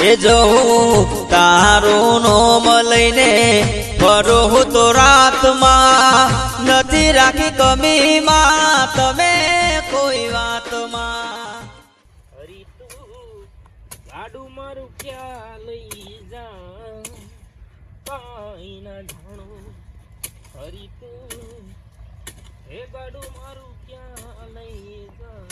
એ જો તારું નોમ લઈને ફરો હું તો રાતમાં નથી રાખી કમીમાં તમે કોઈ વાતમાં. ગાડું મારું ક્યાં લઈ જા? જાણું હરી તું હે ગાડું મારું ક્યાં લઈ જા?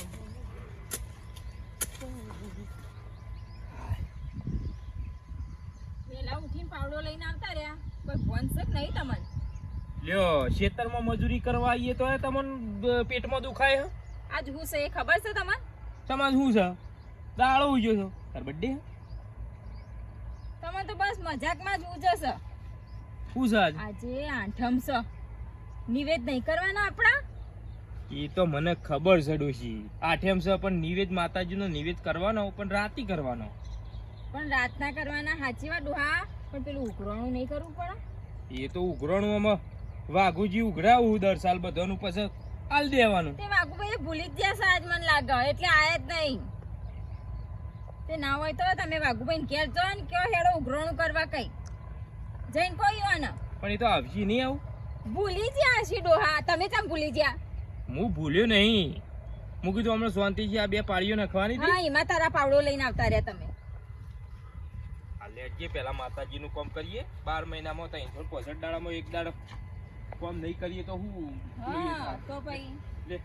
લઈને આવતા રહ્યા. કોઈ ભણશે નહીં તમને. લ્યો ખેતરમાં મજૂરી કરવા આવીએ તો તમને પેટમાં દુખાય આજ હું છે એ ખબર છે તમને? સમાજ હું છે? દાળો ઉજ્યો છો. તાર બર્થડે તમે તો બસ મજાકમાં જ ઉજવશો હું છે આજે? આઠમ છે. નિવેદ નહીં કરવાના આપણા? એ તો મને ખબર છે ડોશી. આઠેમ છે પણ નિવેદ માતાજીનો નિવેદ કરવાનો પણ રાતી કરવાનો. પણ રાતના કરવાના સાચી વાત ડોહા. પણ પેલું ઉઘરાણું નહીં કરવું પડે? એ તો ઉઘરાણું આમાં વાઘુજી ઉઘરાવું દર સાલ બધાનું પછી આલ દેવાનું. તે વાઘુભાઈ ભૂલી જ ગયા સાજ મન લાગે. એટલે આયા જ નહીં. તે ના હોય તો તમે વાઘુભાઈ ઘેર જો ને કયો હેડો ઉઘરાણું કરવા કઈ. જઈને કોઈ ને. પણ એ તો આવજી નહીં આવું. ભૂલી ગયા છે ડોહા. તમે કેમ ભૂલી ગયા? હું ભૂલ્યો નહીં. મૂકી તો હમણાં શાંતિજી આ બે પાળીઓ નાખવાની હા એમાં તારા પાવડો લઈને આવતા રહ્યા તમે. આ લેજે પેલા માતાજીનું કામ કરીએ. બાર મહિનામાં ત્રણસો પોસઠ દાડામાં એક દાડો કામ નહીં કરીએ તો હું તો પછી? લે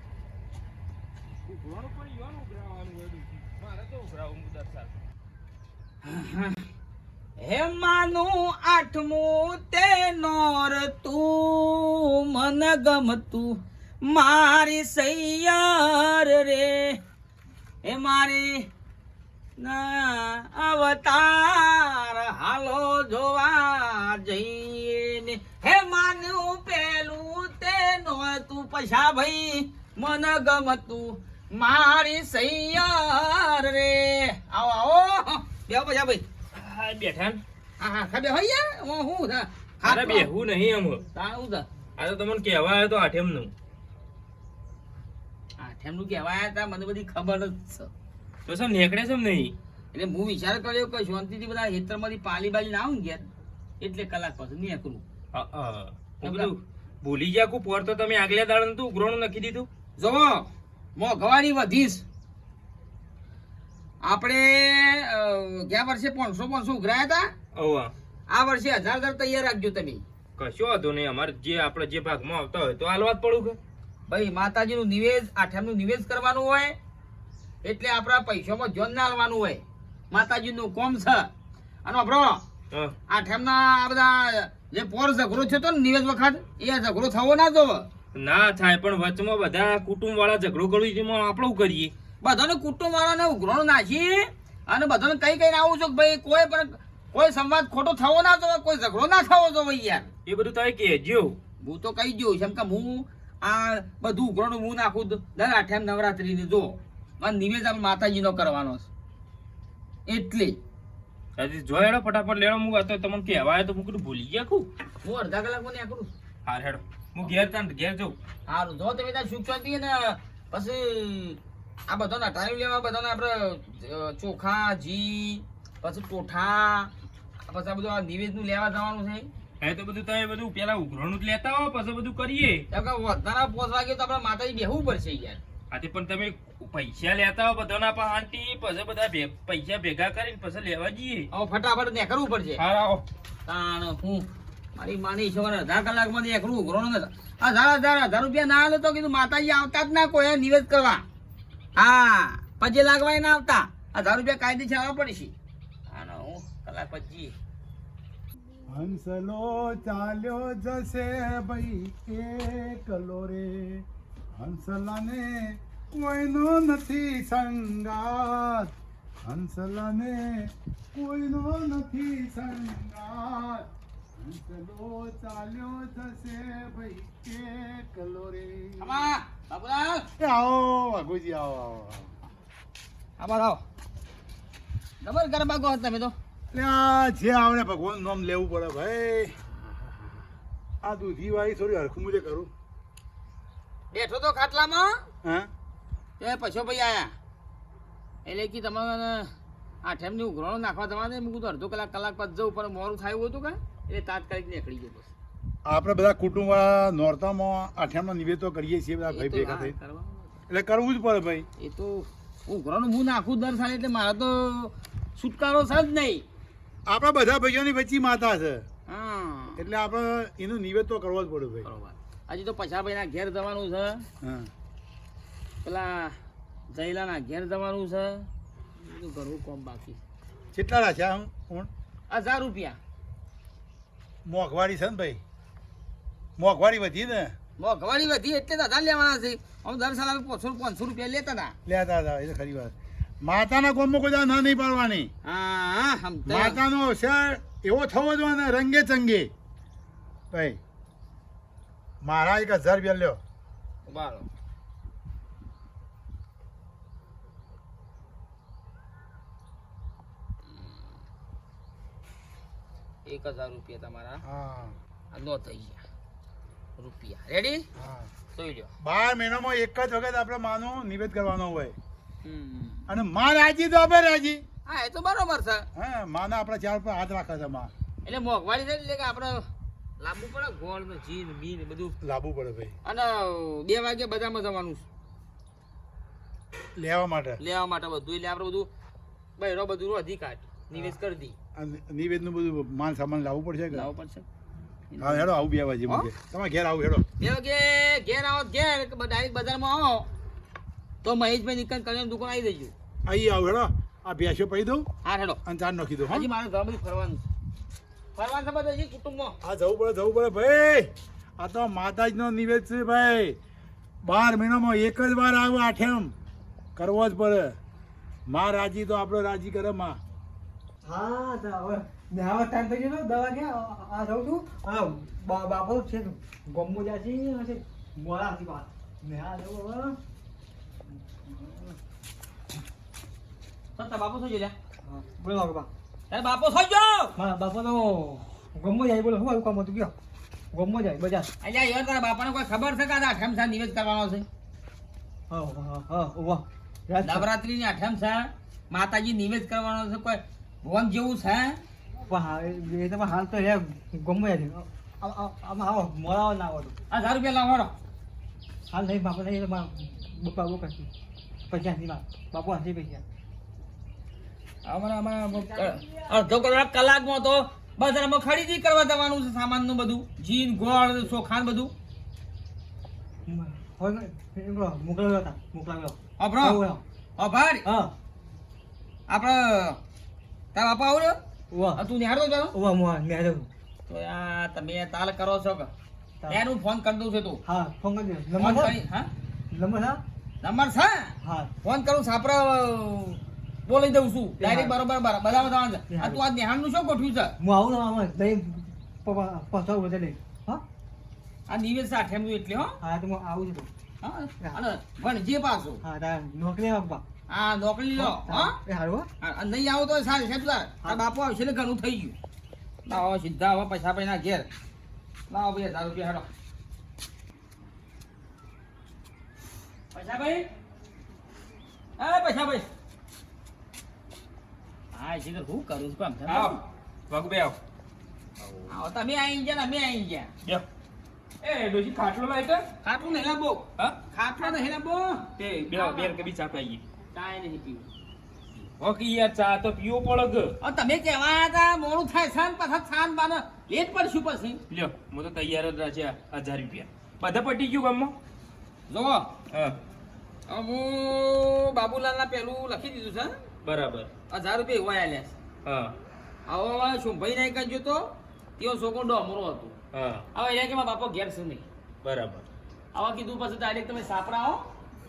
ઉઘરાણું પણ ઈવાનું ઉઘરાવાનું વળ્યું મારે તો ઉઘરાવું હું દર હે માનું આઠમું તે નોર તું મન ગમતું. મારી સૈયાર રે. હે મારી ના અવતાર હાલો જોવા જઈએ ને હે માન્યું પેલું તે નોતું પછા ભાઈ મન ગમતું મારી સૈયાર રે. આવો આવો. બેહો પછા ભાઈ. હા બેઠા. હા હા ખબર હોય યાર હું હું અરે બેહવું નહીં તાણ હું થા? આ તો તમને કહેવા આવ્યો તો આઠેમનું. આઠેમનું કહેવાય તા મને બધી ખબર જ છે. તો સમ નેકડે છે નહીં? એટલે હું વિચાર કર્યો કે શાંતિથી બધા હેતરમાંથી પાલી બાલી ના આવું ઘેર. એટલે કલાક પાછું નીકળું. ભૂલી ગયા કું પોર તો તમે આગલે દાડે તું ઉઘરાણું નખી દીધું? જોવો મોંઘવારી વધીશ. આપણે ગયા વર્ષે પાંચસો પાંચસો ઉઘરાયા હતા? આ વર્ષે હજાર હજાર તૈયાર રાખજો તમે. કશો વાંધો નહીં અમારે જે આપણે જે ભાગમાં આવતા હોય તો હાલવા જ પડું કે? ભાઈ માતાજીનું નિવેદ આઠમનું નિવેદ કરવાનું હોય. એટલે આપણા પૈસામાં જોન ના હોય. હોય માતાજીનું કોમ છે. અને આપણો આ ઠેમના આ બધા જે પોર ઝઘડો થયો ને નિવેદ વખત એ ઝઘડો થવો ના જોવે. ના થાય પણ વચમાં બધા કુટુંબ વાળા ઝઘડો કરવું છે આપણું કરીએ? બધાને કુટુંબ વાળાને ઉઘરો નાખી અને બધાને કઈ કઈ આવું છું ભાઈ કોઈ પણ કોઈ સંવાદ ખોટો થવો ના જોવે કોઈ ઝઘડો ના થવો જોવે યાર. એ બધું તમે કહેજો. હું તો કહી દઉં છું એમ કે હું આ બધું ઉઘરાણું હું નાખું દર દર નવરાત્રી ને જો. અને નિવેદ આપણે માતાજીનો કરવાનો છે. એટલે. હજી જો હેડો ફટાફટ લેડો હું તો તમને કહેવાય તો હું કીધું ભૂલી ગયા કુ હું અડધા કલાક મને કરું હાર હેડો. હું ઘેર ત્યાં ઘેર જઉં. સારું જો તમે ત્યાં સુખ શાંતિ ને પછી આ બધાના ટાઈમ લેવા બધાને આપણે ચોખા ઘી પછી ટોઠા પછી આ બધું આ નિવેદનું લેવા જવાનું છે. હે તો બધું તમે બધું પેલા ઉઘરણું જ લેતા હો પછી બધું કરીએ. વધારા પોસ વાગે તો આપણે માતાજી બેહવું પડશે યાર. આથી પણ તમે પૈસા લેતા હો બધાના પણ આંટી પછી બધા પૈસા ભેગા કરીને પછી લેવા જઈએ. હવે ફટાફટ ને કરવું પડશે. હા આવો. તાણ હું મારી માની છોકરા અડધા કલાકમાં એકલું ઉઘરો ને આ ધારા ધારા હજાર રૂપિયા ના આલે તો કીધું માતાજી આવતા જ ના કોઈ નિવેદ કરવા. હા પછી લાગવા ના આવતા. હજાર રૂપિયા કાયદે આવવા પડશે. આનો હું કલાક પછી હંસલો ચાલ્યો જશે ભાઈ એકલો રે. હંસલાને કોઈનો નથી સંગાત. હંસલાને કોઈનો નથી સંગાત. હંસલો ચાલ્યો જશે ભાઈ એકલો રે બાબુલાલ. આવો વાઘુજી આવો આવો આભાર આવો ડબલ ગરબા ગો તમે તો. જે આવડે ભગવાન નામ લેવું પડે ભાઈ. આ દૂધી વાળી થોડી હરખું મુજે કરું. બેઠો તો ખાટલામાં? હા? એ પછો ભાઈ આયા. એટલે કે તમારે આઠેમની ઉઘરાણો નાખવા તમારે મેં કીધું અડધો કલાક કલાક પછી જવું પણ મોરું થાય હતું કે? એટલે તાત્કાલિક નીકળી ગયો આપણે બધા કુટુંબવાળા નોરતામાં આઠમનો નિવેદો કરીએ છીએ બધા ભાઈ ભેગા થઈ. એટલે કરવું જ પડે ભાઈ. એ તો ઉઘરાણું હું નાખું દર સાલે એટલે મારા તો છુટકારો છે જ નહીં. આપણા બધા ભાઈઓની વચ્ચે માતા છે. હા. એટલે આપણે એનું નિવેદ તો કરવો જ પડે ભાઈ. હજી તો પછાભાઈના ઘેર જવાનું છે. પેલા પેલા જયલાના ઘેર જવાનું છે. ઘરનું કોમ બાકી કેટલા રાખ્યા હું? હજાર રૂપિયા. મોંઘવારી છે ને ભાઈ? મોંઘવારી વધી ને? મોંઘવારી વધી એટલે તો હજાર લેવાના છે. અમે દર સાલ પાંચસો પાંચસો રૂપિયા લેતા હતા. લેતા હતા એ તો ખરી વાત. માતાના કોમમાં કોઈ ના નહીં પાડવાની. માતાનો અવસર એવો થવો જોઈએ ને રંગે ચંગે. ભાઈ મારા એક હજાર રૂપિયા લ્યો. બારો એક હજાર રૂપિયા તમારા. હા. નો થઈ ગયા. રૂપિયા. રેડી હા. જોઈ લો બાર મહિનામાં એક જ વખત આપણે માનો નિવેદ કરવાનો હોય. અને માં રાજી તો આપણે રાજી. હા એ તો બરોબર છે. હા માના આપણા ચાર પર હાથ રાખે છે માં એટલે મોંઘવારી થઈ એટલે કે આપણે લાંબુ પડે? ગોળ ને જીન બીન બધું. લાંબુ પડે ભાઈ. અને બે વાગે બધામાં જવાનું છે. લેવા માટે? લેવા માટે બધું. એટલે આપણે બધું બહેરો બધું અધિકાર નિવેશ કરી દી. નિવેદનું બધું માન સામાન લાવવું પડશે કે? લાવવું પડશે. હા હેડો આવું બે વાગે મૂકે. તમે ઘેર આવું હેડો. બે વાગે ઘેર આવો ઘેર ડાયરેક્ટ બજારમાં આવો. તો મહેશભાઈ નિકન કરીને દુકાન આવી જજો. અહીં આવું હેડો. આ ભેંસો પડી દઉં હા હેડો. અને ચાર નાખી દઉં હાજી હજી મારે ઘર બધું ફરવાનું છે. ફરવાનું છે બધું કુટુંબમાં? આ જવું પડે જવું પડે ભાઈ. આ તો માતાજીનો નિવેદ છે ભાઈ. બાર મહિનામાં એક જ વાર આવે આઠેમ. કરવો જ પડે. માં રાજી તો આપણો રાજી કરે માં. હા હવે ટાઈમ થઈ ગયો દવા ક્યાં? આ છું હા બા- બાપો છે ગમો છે મોડા હતી વાત નેહા જવું હવે. બાપુ શું જોયા હા, બોલો બાપા. તારા બાપો થઈ છે? મારા બાપાનો ગમો જાય બોલો શું કામ હતું કયો? ગમો જાય બજાર. અલ્યા યાર તારા બાપાને કોઈ ખબર છે કે આ આઠમ સા નિવેદ કરવાનો છે? હા હા હા વાહ નવરાત્રીની આઠમ છે માતાજી નિવેદ કરવાનો છે કોઈ ભવન જેવું છે? એ તો હાલ તો હે ગમો જાય આમાં આવો મોડા ના આવડું. આ હજાર રૂપિયા લાવો હાલ નહીં બાપા નહીં મારા બોકા બપા પૈસા નથી મારા બાપુ હસી પૈસા. અડધો કલાક કલાકમાં તો બજારમાં ખરીદી કરવા જવાનું છે સામાનનું બધું. જીન ગોળ ચોખાન બધું. મોકલાવ્યો હતા મોકલાવ્યો અભરો. અભાર. આપણે તારા બાપા વાહ તું મોહ મેં તો આ તમે તાલ કરો છો કે? એનું ફોન કરી દઉં છે તું. હા ફોન કરી દો. ફોન નંબર હા? નંબર હા નંબર છે? હા. ફોન કરું સાપરે બોલી દઉં છું. ડાયરેક્ટ બરોબર બરાબર. બધા બધા છે આ તું આ નિહાળનું શું ગોઠવ્યું છે? હું આવું ને આમાં દહીં પસાવ વધે લઈ હા? આ નિવેશ સાથે એમનું એટલે હો. હા તો હું આવું છું હા? પણ જે પાછો. હા નોકરી આપવા હા નોકરી લો હા નહીં આવો તો સારું છે તાર બાપુ આવશે એટલે ઘણું થઈ ગયું. લાવો સીધા આવો પૈસા પૈના ઘેર. લાવો ભાઈ હજાર રૂપિયા હેડો પૈસા ભાઈ? એ પૈસા ભાઈ. હા છે કે હું કરું છું કામ આવો વાઘુ બે આવો. આવો તમે આવી ગયા ને અમે આવી ગયા. લ્યો. એ ડોશી ખાટલો લાય કે ખાટલું નહીં લાવો હા? ખાટલો નહીં લાવો તે બે બે કે બી ચા પાઈએ કાંઈ નહીં પીવું. હોકી યાર ચા તો પીવો પડે હવે તમે કહેવા હતા? મોડું થાય સાન પાછા છાન બાને લેટ પડશું પછી. લ્યો હું તો તૈયાર જ રાખ્યા હજાર રૂપિયા. બધા પટી ગયું ગામમાં? જોવો. હા. હું બાબુલાલના પેલું લખી દીધું છે બરાબર. હજાર રૂપિયા એવા આલ્યા હા. છે ભાઈ શુંભાઈ નાઈ જ તો તેઓ છોકરો ડોમરો હતો. હા. હવે એને કે મારા બાપો ઘેર છે નહીં. બરાબર. આવા કીધું પછી ડાયરેક્ટ તમે સાપરા આવો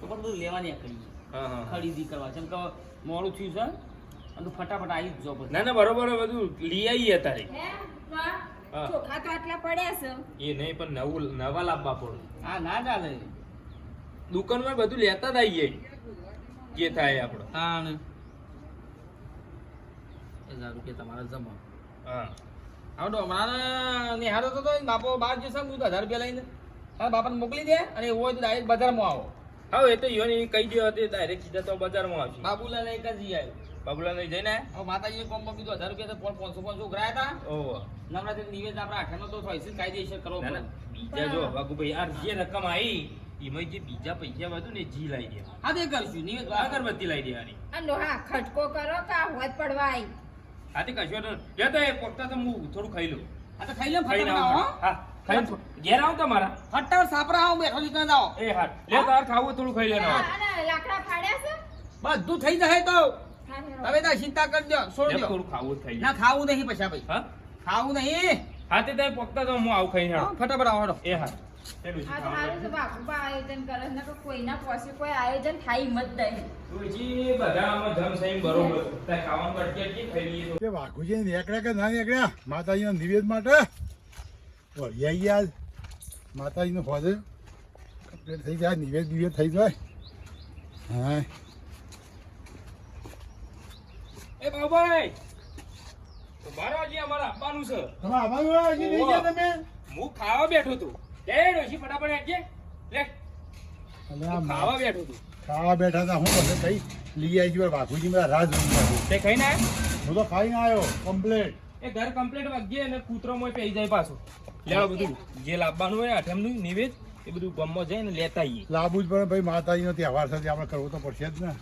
તો પણ બધું લેવાની કરી હા હા. ખરીદી કરવા. જેમ કે મોડું થયું છે અને ફટાફટ આવી જ જો પછી. ના ના બરોબર બધું લઈ આવીએ તારે. હા. ચોખા તો આટલા પડ્યા છે. એ નહીં પણ નવું નવા લાવવા પડે. હા ના ચાલે. દુકાનમાં બધું લેતા જ આવીએ. જે થાય આપણે. હા ને હજાર રૂપિયા તમારા જમા. હા. હવે ડોમરાને નિહાળો તો તો બાપો બહાર જશે હું તો હજાર રૂપિયા લઈને. તારા બાપાને મોકલી દે અને એવું હોય તો ડાયરેક્ટ બજારમાં આવો. હા એ તો યોની કહી દો તે ડાયરેક્ટ સીધા તો બજારમાં આવશે. બાબુલા એક જ આવ્યો. બાબુલા નહીં જઈને હવે માતાજીને કોમ કોમ કીધું હજાર રૂપિયા તો પાંચસો પાંચસો ઉઘરાયા હતા ઓહો. નવરાત્રી નિવેદ આપણે આઠાનો તો થાય છે કાયદેસર કરવો બીજા જો વાઘુભાઈ આ જે રકમ આવી એમાં જે બીજા પૈસા વધુ ને જી લાવી દે હા તે કરશું નિવેદ અગરબત્તી લાવી દેવાની. હા ખટકો કરો કે આ હોત પડવા આઈ કશો તો લે તો એ પોતા તો હું થોડું ખાઈ લઉં. આ તો ખાઈ લે ખાઈને ફટાફટ આવો આવો હા ખાઈને ઘેર આવો તમારા. ફટાફટ સાપરા આવો બેઠો જીતા જાઓ. એ હા. લે તાર ખાવું થોડું ખાઈ લેવાનું. આ- લાકડા ફાડ્યા છે? બધું થઈ જાય તો. હવે. તમે તાર ચિંતા કરજો છોડ દો થોડું ખાવું થઈ જાય ના ખાવું નહીં પછી ભાઈ હા? ખાવું નહીં. હા તે તો પોતા તો હું આવું ખાઈને હા, આવું. ફટાફટ આવો એ હા. આ તો સારું છે બાપુબા આયોજન કરે છે. નકર કોઈના પાસે કોઈ આયોજન થાય હિંમત નહીં. તુલસી બધા આમાં સહી બરોબર. તાર ખાવાનું અટકી અટકી ખાઈ લઈએ કે વાઘુજી નીકળ્યા કે ના નીકળ્યા માતાજીના નિવેદ માટે? વળ્યા ગયા માતાજીનો ફોજે કમ્પ્લીટ થઈ જાય નિવેદ નિવેદ થઈ જાય. હા. એ બાબાઈ તો મારો હજી આપવાનું છે. તમે આવવાનું નહીં ગયા તમે? હું ખાવા બેઠો છું લે ડોશી ફટાફટ હેડજે લે. ખાવા બેઠો છું ખાવા બેઠા હતા હું તમને કઈ લઈ આવી છું બાપુજી મારા રાહ જોઈ તે ખાઈને આયો? હું તો ખાઈને આવ્યો કમ્પ્લેટ એ ઘર કમ્પ્લેટ વાગ્યે અને કૂતરો મોય પેઈ જાય પાછું. લેવા બધું જે લાવવાનું હોય આઠમનું નિવેદ એ બધું ગમમાં જઈને લેતા આવીએ લાવવું જ પડે ભાઈ માતાજીનો તહેવાર સાથે આપણે કરવો તો પડશે જ ને.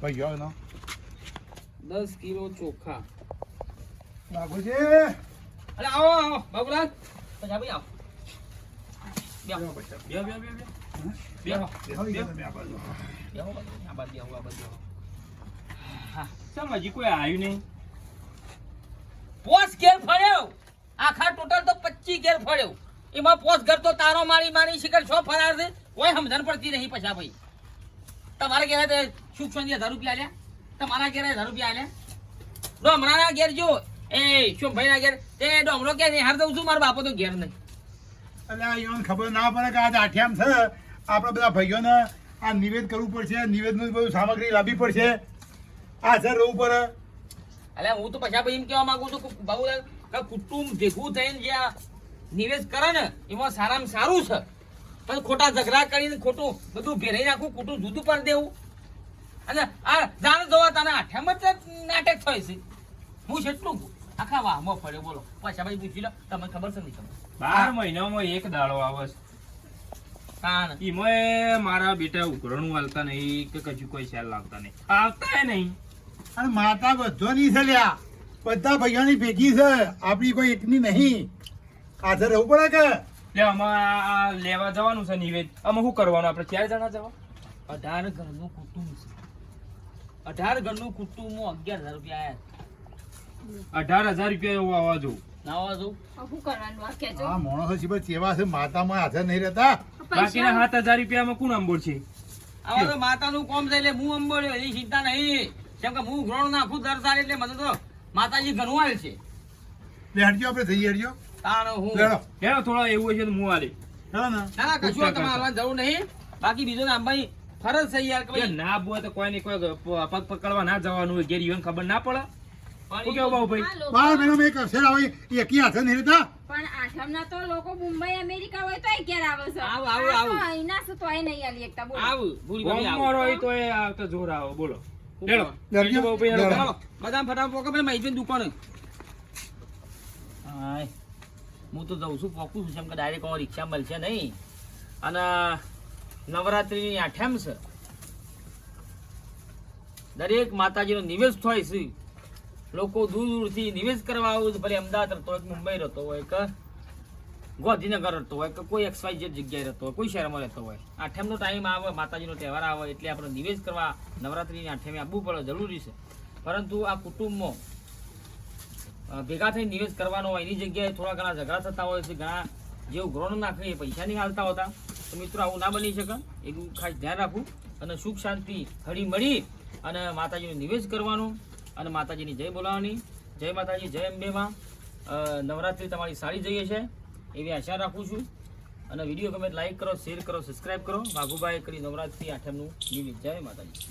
ભાઈ ગયો ને દસ કિલો ચોખા. બાપુજી. અરે આવો આવો બાબુલાલ. પછી ભાઈ આવો. હજી કોઈ આવ્યું નહીં? પોસ ઘેર ફર્યો. આખા ટોટલ તો પચીસ ઘેર ફર્યો. એમાં પોસ ઘર તો તારો મારી મારી શિખર છો ફરાર છે. કોઈ સમજણ પડતી નહીં પછા ભાઈ. તમારા ઘેરે સુખ શાંતિ હજાર રૂપિયા આલ્યા. તમારા ઘેર હજાર રૂપિયા આલ્યા. ડોમરાના ઘેર જો. એ શું ભાઈ ના ઘેર. તે ડોમરો કે હાર દઉં છું મારા બાપો તો ઘેર નહીં. એટલે ઈવન ખબર ના પડે કે આજે આઠ્યામ છે. આપણે બધા ભાઈઓને આ નિવેદ કરવું પડશે, નિવેદનું બધું સામગ્રી લાવવી પડશે. આ હાજર રહેવું પડે. એટલે હું તો પછી એમ કહેવા માંગુ છું કે બાબુલાલ, કે કુટુંબ ભેગું થઈને જે આ નિવેશ કરે ને, એમાં સારામાં સારું છે. પણ ખોટા ઝઘડા કરીને ખોટું બધું ભેરાઈ નાખવું ખોટું જુદું પણ દેવું. અને આ જાણ જોવા તને આઠેમ જ નાટક થાય છે. હું છેટલું આખા વાહમાં ફર્યો બોલો. પાછા ભાઈ પૂછી લો, તમને ખબર છે નહીં તમને બાર મહિનામાં એક દાડો આવે છે. એમાં મારા બેટા ઉઘરણું હાલતા નહીં કે કજુ કોઈ શેર લાવતા નહીં. આવતા નહીં. અને માતા બધોની છે લ્યા. બધા ભાઈઓની ભેગી છે. આપણી કોઈ એકની નહીં. હાજર રહેવું પડે કે? લે આમાં લેવા જવાનું છે નિવેદ. આમાં શું કરવાનું? આપણે ચાર જણા જવા? અઢાર ઘરનું કુટુંબ છે. અઢાર ઘરનું કુટુંબમાં અગિયાર હજાર રૂપિયા આયા. અઢાર હજાર રૂપિયા એવું આવવા જવું નાવા શું કરવાનું આ ચેવા છે? માતામાં હાજર નહીં રહેતા. બાકીના સાત હજાર રૂપિયામાં કોણ અંબોળ છે? આમાં તો માતાનું કોમ છે એટલે હું અંબોળ્યો એની ચિંતા નહીં. કેમ કે હું ગ્રોણ નાખું દર સાલ એટલે મને તો માતાજી ઘણું આવે છે. આપણે તાણ હું. હેલો એવું હોય છે તો હું આલે ને. ના ના કશું તમારે હાલવાની જરૂર નહીં. બાકી બીજો ના ભાઈ ફરજ છે યાર ના બોય તો કોઈ ને કોઈ પગ પકડવા ના જવાનું હોય ઘેર ખબર ના પડે. શું કેવું બાબુ ભાઈ? બાર મહિનો મેં અક્ષર આવે એ એકી હાથે નહીં રહેતા. પણ આઠમના તો લોકો મુંબઈ અમેરિકા હોય તોય ઘેર આવે છે. આવ આવ આવ. અહીંના આવું. તો એ નહીં આલી એકતા બોલો. આવ ભૂરી ભાભી આવ. ગોમમાં હોય તો એ આવતા જોર આવો બોલો. લેડો. દરજી બાબુ ભાઈ લેડો. બધા ફટાફટ પોકો પેલા મહેશભાઈ દુકાન. હાય. હું તો જઉં છું પોકું છું કેમ કે ડાયરેક્ટ હવે રિક્ષા મળશે નહીં. અને નવરાત્રિની આઠમ છે. દરેક માતાજીનો નિવેશ થાય છે. લોકો દૂર દૂરથી નિવેશ કરવા આવું છે. ભલે અમદાવાદ રહેતો હોય મુંબઈ રહેતો હોય કે ગાંધીનગર રહેતો હોય કે કોઈ એક્સ વાય જેડ જગ્યાએ રહેતો હોય, કોઈ શહેરમાં રહેતો હોય. આઠમનો ટાઈમ આવે, માતાજીનો તહેવાર આવે એટલે આપણે નિવેશ કરવા નવરાત્રિની આઠમે આવવું પડે, જરૂરી છે. પરંતુ આ કુટુંબમાં ભેગા થઈને નિવેશ કરવાનો હોય, એની જગ્યાએ થોડા ઘણા ઝઘડા થતા હોય છે, ઘણા જેવું ગ્રોન નાખે એ પૈસા નહીં હાલતા હોતા. તો મિત્રો, આવું ના બની શકે. એવું ખાસ ધ્યાન રાખવું અને સુખ શાંતિ હળી મળી અને માતાજીનો નિવેશ કરવાનો. અને માતાજીની જય બોલાવવાની. જય માતાજી, જય અંબેમાં નવરાત્રિ તમારી સારી જઈએ છે એવી આશા રાખું છું. અને વીડિયો ગમે લાઈક કરો શેર કરો સબસ્ક્રાઈબ કરો. વાઘુભાઈ કરી નવરાત્રિ આઠમનું નિવેશ જય માતાજી.